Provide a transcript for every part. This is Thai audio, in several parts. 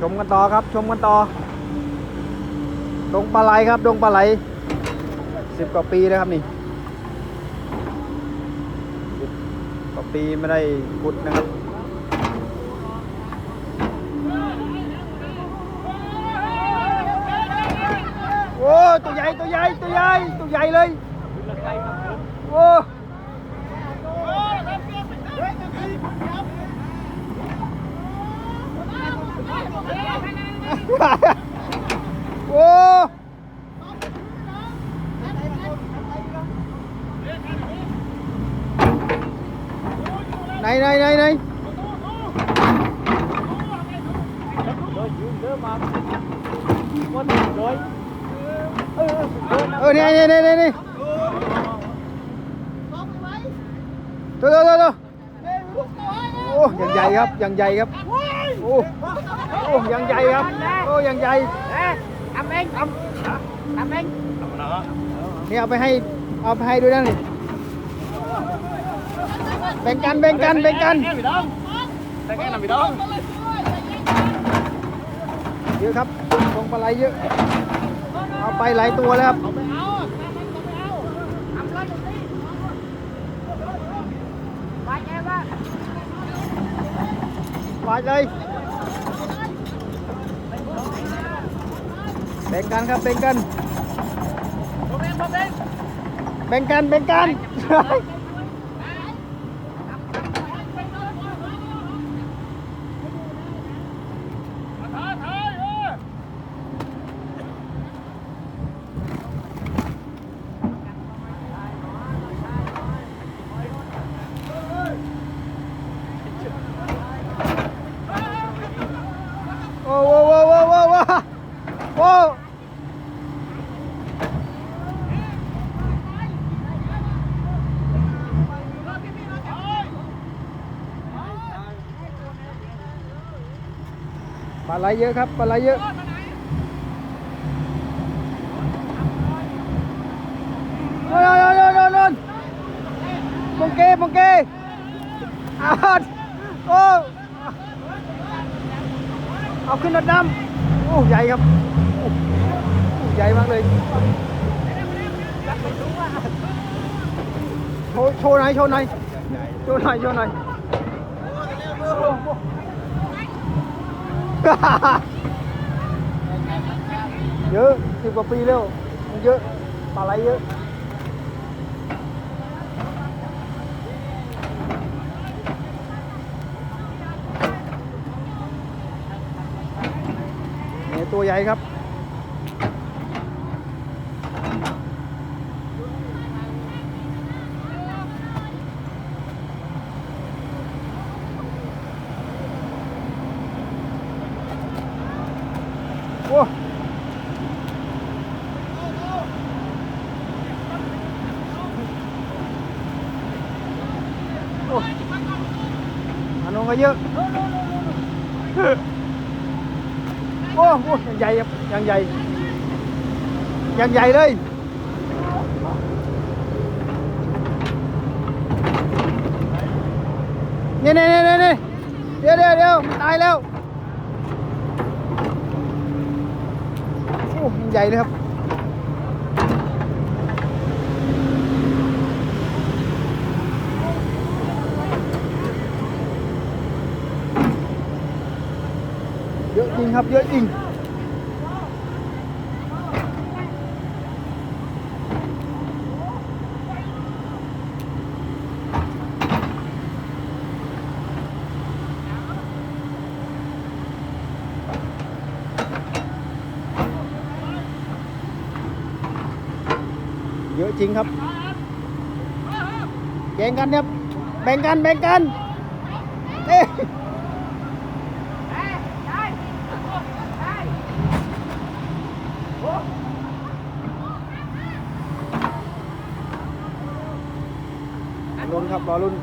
ชมกันต่อครับ ชมกันต่อ ดงปลาไหลครับ ดงปลาไหลสิบกว่าปีแล้วครับนี่สิบกว่าปีไม่ได้ขุดนะครับโอ้ตัวใหญ่ตัวใหญ่ตัวใหญ่ตัวใหญ่เลยโอ้ Ô. Này này này này. Ừ này này này này. này. Thôi thôi thôi thôi. Ô, dần dày gấp, dần dày gấp. โอ้ยังใหญ่ครับยังใหญ่ครับโอ้ยังใหญ่ครับ โอ้ยังใหญ่ทำเองทำทำเองนี่เอาไปให้เอาไปให้ด้วยนะนี่แบ่งกันแบ่งกันแบ่งกัน bị đông tại cái làm bị đông เยอะครับลงปลาไหลเยอะ เอาไปหลายตัวแล้วครับไปแกว่าไปเลย แบ่งกันครับแบ่งกันผมเองผมเองแบ่งกันแบ่งกัน ถ่ายถ่ายเออ โอ้โหโอ้โหโอ้โหโอ้โหโอ้ปลา ไหลเยอะครับปลาไหลเยอะโน่นโน่นโน่นโน่นมงเกมงเกอาดโอ้เอาขึ้นรถดำโอ้ใหญ่ครับโอ้ใหญ่มากเลยโชว์โชว์หนโชว์ไหนโชว์ไหนโชว์ไหน เยอะสิบกว่าปีแล้วมันเยอะปลาไหลเยอะเนี่ยตัวใหญ่ครับ Oh. Ano kayo? oh, oh, yang dày, yang dày. Yang dày đi. Nè nè nè nè nè. Đi đi đi, tay leo. Oh, yang dày đi không? จริงครับเยอะจริงเยอะจริงครับ แบ่งกันครับ แบ่งกัน แบ่งกันเอ๊ะลุ้นครับรอลุ้น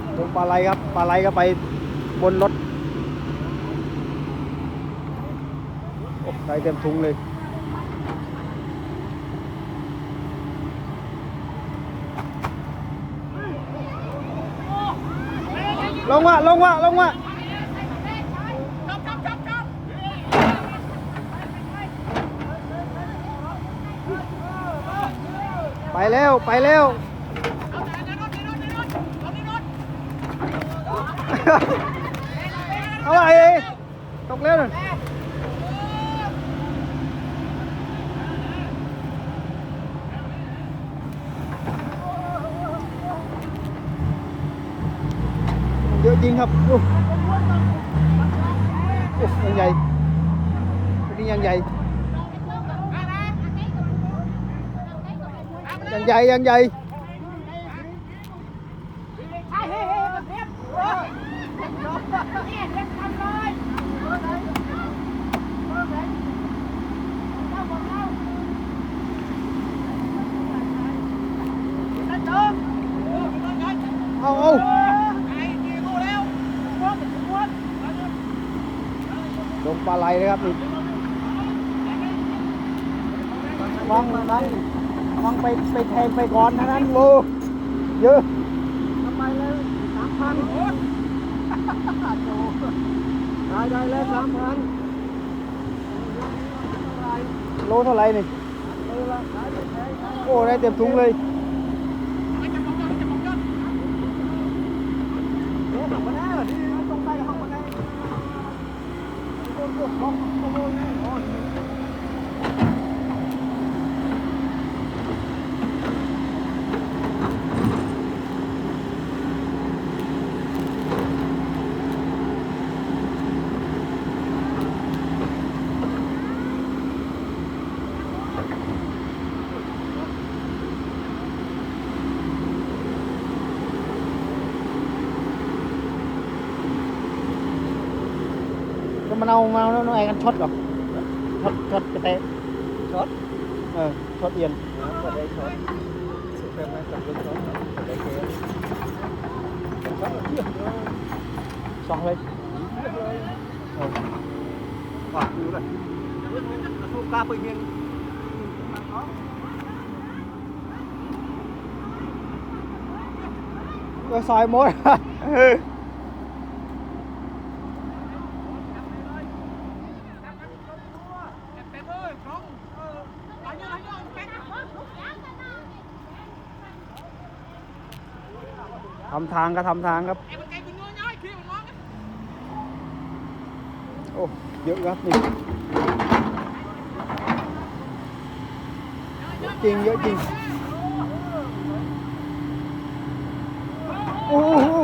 ลง ปลาไหลครับปลาไหลก็ไปบนรถได้เต็มถุงเลยลงวะลงวะลงวะไปแล้ว ไปแล้ว Nó lại đi Tốc lên rồi. Dựa chiên hợp Ủa, ăn dày. Đi ăn dày. Ăn dày, ăn dày. ปลาไหลนะครับนี่วางนั้นวางไปไปแทนไปก่อนนะนั้นโลเยอะไปเลยสามพันได้ได้แล้วสามพันโลเท่าไหร่นี่โอ้ได้เต็มถุงเลย 本当にそうね。 มันเอามาแล้วน้องไอ้กันช็อตก่อนช็อตช็อตกระเตะช็อตเออช็อตเอียนก็ได้ช็อตสุดเป็นไหมจับเป็นช็อตได้เกมสองเลยฝากดูเลยสู้กล้าไปเงี้ยก็ซอยหมด ทำทางก็ทำทางครับโอ้เยอะครับนี่เยอะจริงเยอะจริงโอ้โห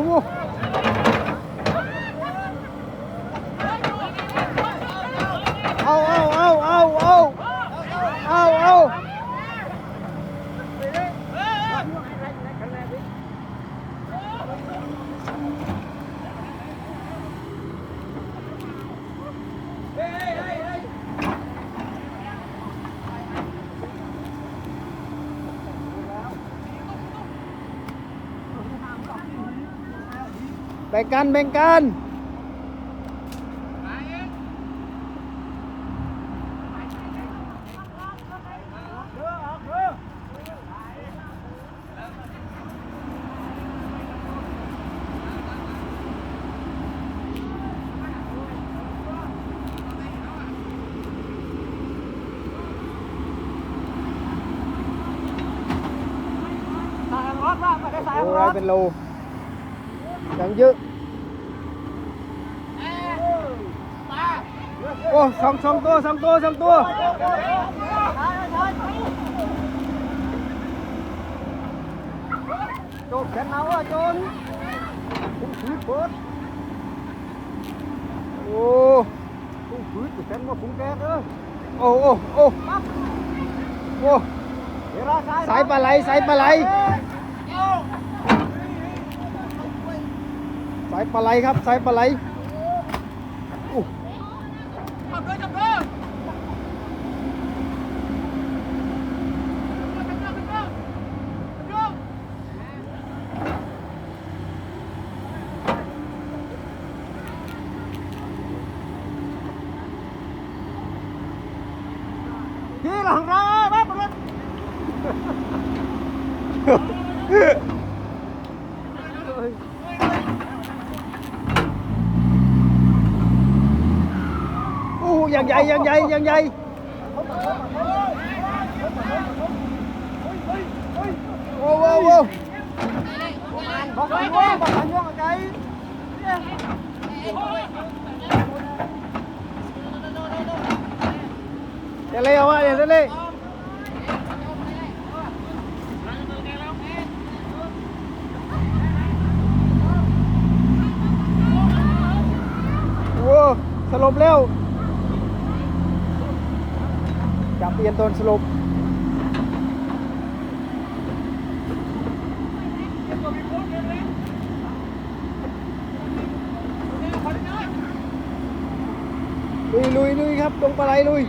แบ่งกันแบ่งกัน สายรถว่าไม่ได้สาย โอ้ ร ได้ ถ เป็นโล Trận dư. Ô, xong xong tua, xong tua, xong tua. Chốt chén máu à, chốt Cũng phút bớt. Ô, cũng phút của cánh máu cũng két đó Ô, ô, ô. Ô, sải bà lấy, sải bà lấy. สาย สายปลาไหลสายปลาไหลสายปลาไหลครับสายปลาไหลอู้ พี่หลังเราบ้าปะ โ dây giăng dây giăng dây. Ô ô ô để lê không ạ để lê wow, salope leo? ียนตอนสรุปลุยลุยลุยครับตรงปลาไหลลุย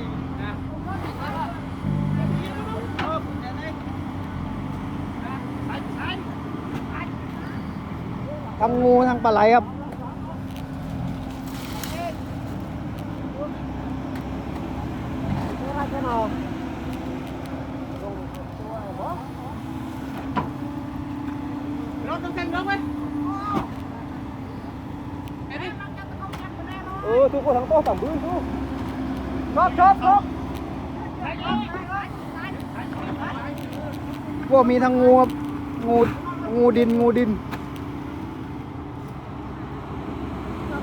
ทั้งงูทั้งปลาไหลครับ รถต้องแต่งรถไหม เออทุกคนทั้งโต๊ะสามพื้นทุก ชอบชอบชอบ พวกมีทั้งงูครับงูงูดินงูดิน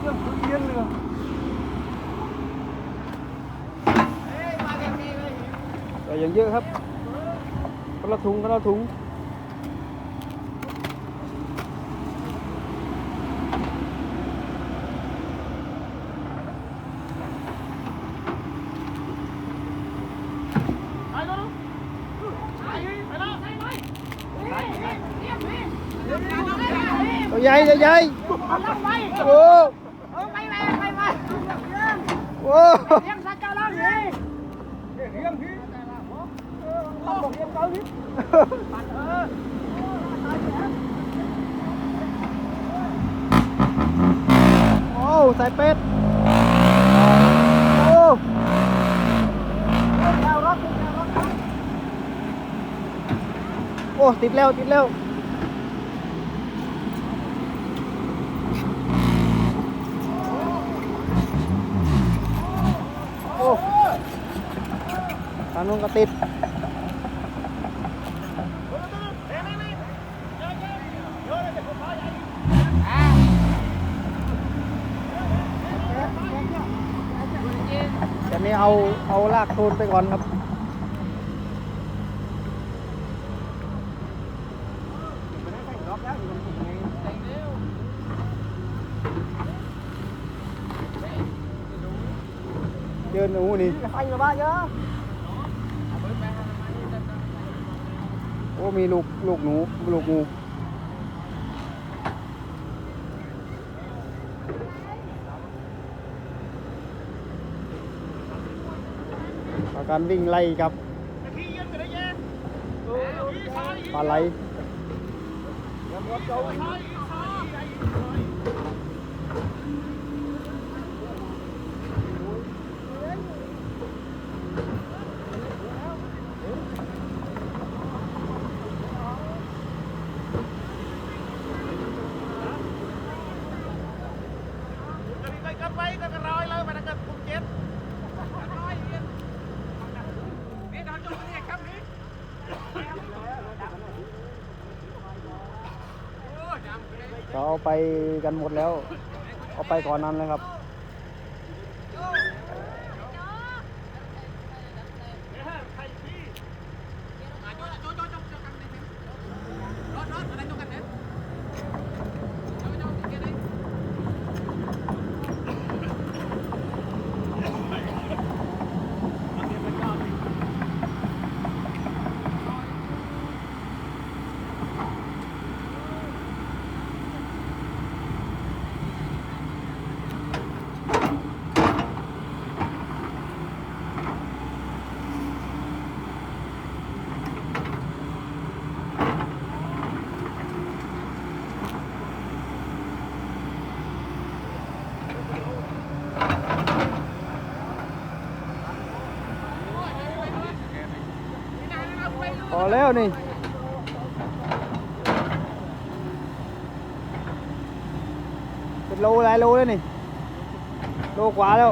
ก็ยแต่ยังเยอะครับคนละถุงคนละถุง dây dây dây. Ô bay bay bay bay ô em sao cho nó gì riêng đi không một em tới đi ô sai pet. Ô ô tịt leo tịt leo. างนู้นก็ติดแต่นี่เอาเอาลากโคลนไปก่อนครับเจอหนูนี่ไปอยู่บ้านเยอะ อ้มีลูกลูกหนูลูกงูอาการวิ่งไล่ครับปลาไหล เขาเอาไปกันหมดแล้ว เอาไปก่อนนั้นเลยครับ พอแล้วนี่เป็นโลหลายโลแล้วนี่ โลกว่าแล้ว